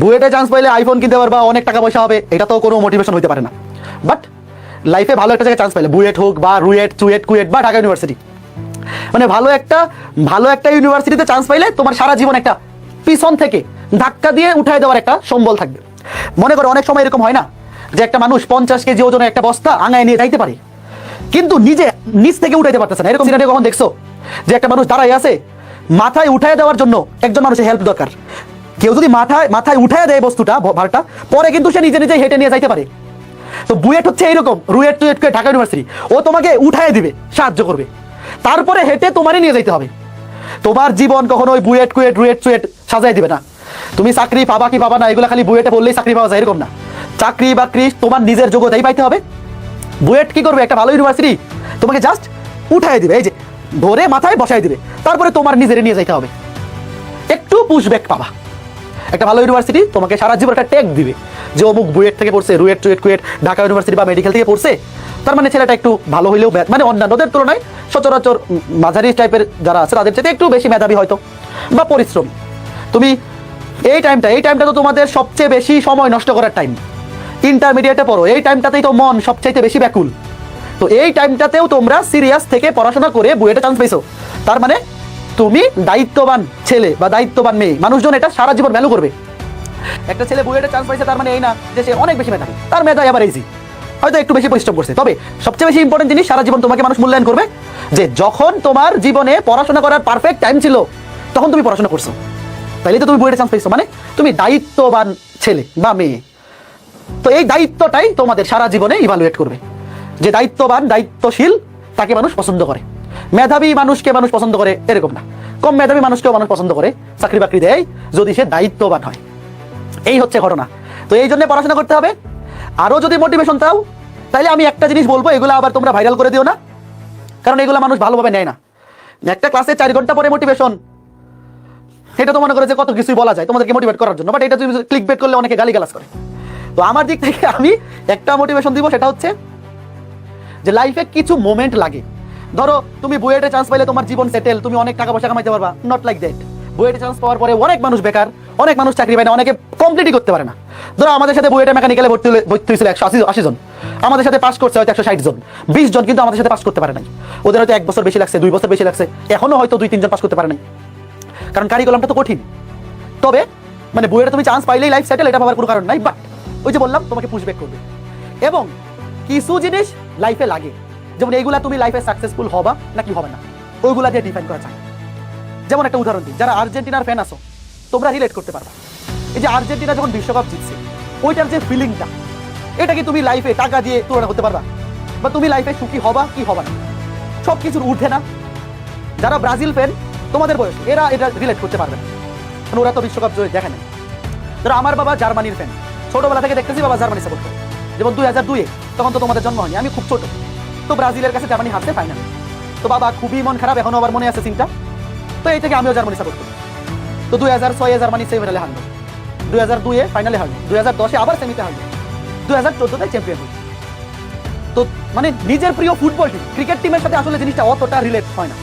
বুয়েটে চান্স পাইলে আইফোন কিনতে পারবা, অনেক টাকা পয়সা হবে, এটা তো কোনো মোটিভেশন হতে পারে না। বাট লাইফে ভালো একটা জায়গায় চান্স পাইলে, বুয়েট হোক বা রুয়েট, চুয়েট, কুয়েট বা ঢাকা ইউনিভার্সিটি মানে ভালো একটা ভালো একটা ইউনিভার্সিটিতে চান্স পাইলে তোমার সারা জীবন একটা পিছন থেকে ধাক্কা দিয়ে উঠায় দেওয়ার একটা সম্বল থাকবে। মনে করো, অনেক সময় এরকম হয় না যে একটা মানুষ পঞ্চাশ কেজি ওজনের একটা বস্তা আঙায় নিয়ে যাইতে পারে, কিন্তু নিজে নিচ থেকে উঠাইতে পারতেছে না। এরকম কখন দেখছ? যে একটা মানুষ দাঁড়াই আছে, মাথায় উঠায় দেওয়ার জন্য একজন মানুষের হেল্প দরকার। কেউ যদি মাথায় মাথায় উঠায় দেয় বস্তুটা ভারটা পরে কিন্তু সে নিজে নিজে হেঁটে নিয়ে যাইতে পারে। তো বুয়েট হচ্ছে এইরকম, রুয়েট করে ঢাকা ইউনিভার্সিটি ও তোমাকে উঠায় দিবে, সাহায্য করবে। তারপরে হেঁটে তোমারই নিয়ে যাইতে হবে। তোমার জীবন কখনো ওই বুয়েট কুয়েট, রুয়েট চুয়েট সাজাই দিবে না। তুমি চাকরি পাবা কি পাবা না, এগুলো খালি বুয়েটে বললেই চাকরি পাওয়া যায়, এরকম না। চাকরি বাকরি তোমার নিজের যোগ্যতাই পাইতে হবে। বুয়েট কি করবে? একটা ভালো ইউনিভার্সিটি তোমাকে জাস্ট উঠাই দিবে, এই যে ধরে মাথায় বসাই দিবে। তারপরে তোমার নিজের নিয়ে যাইতে হবে। একটু পুশব্যাক পাবা। একটা ভালো ইউনিভার্সিটি তোমাকে সারা জীবন একটা ট্যাগ দিবে যে অমুক বুয়েট থেকে পড়ছে, রুয়েট, টুয়েট, কুয়েট, ঢাকা ইউনিভার্সিটি বা মেডিকেল থেকে পড়ছে, তার মানে ছেলেটা একটু ভালো হইলেও মানে অন্যান্যদের তুলনায় সচরাচর মাঝারি টাইপের যারা আছে, তাদের চাইতে একটু বেশি মেধাবী হয়তো, বা পরিশ্রম। তুমি এই টাইমটা এই টাইমটা তো তোমাদের সবচেয়ে বেশি সময় নষ্ট করার টাইম ইন্টারমিডিয়েটে পড়ো, এই টাইমটাতেই তো মন সবচাইতে বেশি ব্যাকুল। তো এই টাইমটাতেও তোমরা সিরিয়াস থেকে পড়াশোনা করে বুয়েটে চান্স পেয়েছ তার মানে তুমি দায়িত্ববান ছেলে বা দায়িত্ববান মেয়ে। মানুষজন এটা সারা জীবন ভ্যালু করবে। একটা ছেলে বুয়েটে চান্স পাইছে, তার মানে এই না যে সে অনেক বেশি মেধাবী। তার মেধা আবার ইজি হয়তো একটু বেশি পরিশ্রম করছে। তবে সবচেয়ে বেশি ইম্পর্টেন্ট জিনিস, সারা জীবন তোমাকে মানুষ মূল্যায়ন করবে যে যখন তোমার জীবনে পড়াশোনা করার পারফেক্ট টাইম ছিল, তখন তুমি পড়াশোনা করছ। তাইলে তো তুমি বুয়েটে চান্স পেয়েছ মানে তুমি দায়িত্ববান ছেলে বা মেয়ে। তো এই দায়িত্বটাই তোমাদের সারা জীবনে ইভালুয়েট করবে। যে দায়িত্ববান, দায়িত্বশীল, তাকে মানুষ পছন্দ করে। মেধাবী মানুষকে মানুষ পছন্দ করে, এরকম না। কম মেধাবী মানুষকেও মানুষ পছন্দ করে, চাকরি বাকরি দেয়, যদি সে দায়িত্ববান হয়। এই হচ্ছে ঘটনা। তো এই জন্য পড়াশোনা করতে হবে। আরও যদি মোটিভেশন চাও তাহলে আমি একটা জিনিস বলব, এগুলো আবার তোমরা ভাইরাল করে দিও না। কারণ এগুলো মানুষ ভালোভাবে নেয় না। একটা ক্লাসে চার ঘণ্টা পরে মোটিভেশন এটা তো মনে করে যে কত কিছুই বলা যায়, তোমাদেরকে মোটিভেট করার জন্য বাট এটা তুমি ক্লিক বেট করলে অনেকে গালি করে। তো আমার দিক থেকে আমি একটা মোটিভেশন দিব, সেটা হচ্ছে যে লাইফে কিছু মোমেন্ট লাগে। ধরো, তুমি বুয়েটে চান্স পাইলে তোমার জীবন সেটেল তুমি অনেক টাকা পয়সা কামাইতে পারবা নট লাইক দ্যাট বুয়েটে চান্স পাওয়ার পরে অনেক মানুষ বেকার, অনেক মানুষ চাকরি পায় না, অনেকে কমপ্লিটই করতে পারে না। ধরো, আমাদের সাথে বুয়েটে মেকানিক্যালে ভর্তি ভর্তি হয়েছিল একশো আশি আশি জন। আমাদের সাথে পাস করছে হয়তো একশো ষাট জন। বিশ জন কিন্তু আমাদের সাথে পাস করতে পারে নাই। ওদের হয়তো এক বছর বেশি লাগছে, দুই বছর বেশি লাগছে। এখনও হয়তো দুই তিনজন পাস করতে পারে নাই। কারণ কারিকুলামটা তো কঠিন। তবে মানে বইয়ের তুমি চান্স পাইলেই লাইফ সেটেল এটা ভাবার কোনো কারণ নাই বাট ওই যে বললাম, তোমাকে পুশব্যাক করবে। এবং কিছু জিনিস লাইফে লাগে। যেমন এইগুলা তুমি লাইফে সাকসেসফুল হবা নাকি হবে না, ওইগুলা দিয়ে ডিফাইন করা যায়। যেমন একটা উদাহরণ দিই, যারা আর্জেন্টিনার ফ্যান আছো, তোমরা রিলেট করতে পারবা। এই যে আর্জেন্টিনা যখন বিশ্বকাপ জিতছে, ওইটার যে ফিলিংটা এটা কি তুমি লাইফে টাকা দিয়ে তুলনা করতে পারবা? বা তুমি লাইফে সুখী হবা কি হবা না? সব কিছুর ঊর্ধ্বে না? যারা ব্রাজিল ফ্যান তোমাদের বয়স, এরা এটা রিলেট করতে পারবে না। কারণ ওরা তো বিশ্বকাপ জয় দেখে নাই। ধরো আমার বাবা জার্মানির ফ্যান ছোটবেলা থেকে দেখতেছি বাবা জার্মানি সাপোর্ট করে। যেমন দুই হাজার দুইয়ে, তখন তো তোমাদের জন্ম হয়নি, আমি খুব ছোট। তো ব্রাজিলের কাছে জার্মানি হারতে ফাইনাল তো বাবা, খুবই মন খারাপ, এখনও আবার মনে আছে সিনটা? তো এই থেকে আমিও জার্মানি সাপোর্ট করি। তো দুই হাজার ছয়ে জার্মানি সেমিফাইনালে হারলো। দুই হাজার দুইয়ে ফাইনালে হারলো। দুই হাজার দশে আবার সেমিতে হারলো। দুই হাজার চোদ্দোতে চ্যাম্পিয়ন হলো। তো মানে নিজের প্রিয় ফুটবল টিম ক্রিকেট টিমের সাথে আসলে জিনিসটা অতটা রিলেট হয় না।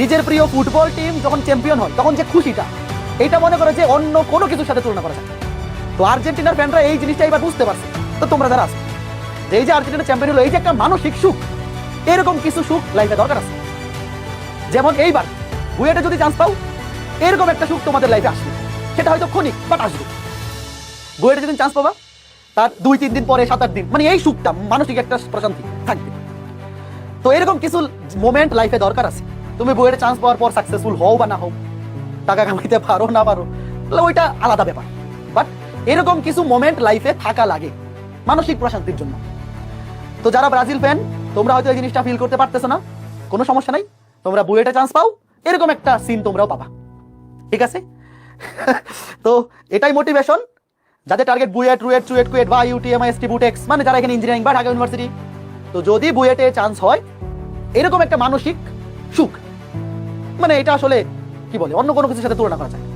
নিজের প্রিয় ফুটবল টিম যখন চ্যাম্পিয়ন হয়, তখন যে খুশিটা এইটা মনে করে যে অন্য কোনো কিছুর সাথে তুলনা করা যায় তো আর্জেন্টিনার ফ্যানরা এই জিনিসটা এবার বুঝতে পারছে। তো তোমরা যারা যে এই যে আর্জেন্টিনা চ্যাম্পিয়ন হলো, এই যে একটা মানসিক সুখ এরকম কিছু সুখ লাইফে দরকার আছে। যেমন এইবার, বুয়েটে যদি চান্স পাও, এরকম একটা সুখ তোমাদের লাইফে আসবে। সেটা হয়তো ক্ষণিক বাট আসবে। বুয়েটে যেদিন চান্স পাবা, তার দুই, তিন দিন পরে, সাত, আট দিন মানে এই সুখটা মানসিক একটা প্রশান্তি থাকবে। তো এরকম কিছু মোমেন্ট লাইফে দরকার আছে। তুমি বইয়ের চান্স পাওয়ার পর সাকসেসফুল হও বা না হও, টাকা কামাইতে পারো না পারো, তাহলে ওইটা আলাদা ব্যাপার। বাট এরকম কিছু মোমেন্ট লাইফে থাকা লাগে, মানসিক প্রশান্তির জন্য। তো যারা ব্রাজিল ফ্যান তোমরা হয়তো এই জিনিসটা ফিল করতে পারতেছো না। কোনো সমস্যা নাই। তোমরা বুয়েটে চান্স পাও। এরকম একটা সিন তোমরাও পাবা। ঠিক আছে? তো এটাই মোটিভেশন যাদের target BUET RUET CUET KUET বা ইউটিএমআই এসটি বুটেক্স মানে যারা এখানে ইঞ্জিনিয়ারিং বা ঢাকা ইউনিভার্সিটি তো যদি বুয়েটে চান্স হয়, এরকম একটা মানসিক সুখ। মানে এটা আসলে কি বলে? অন্য কোনো কিছুর সাথে তুলনা করা যায়।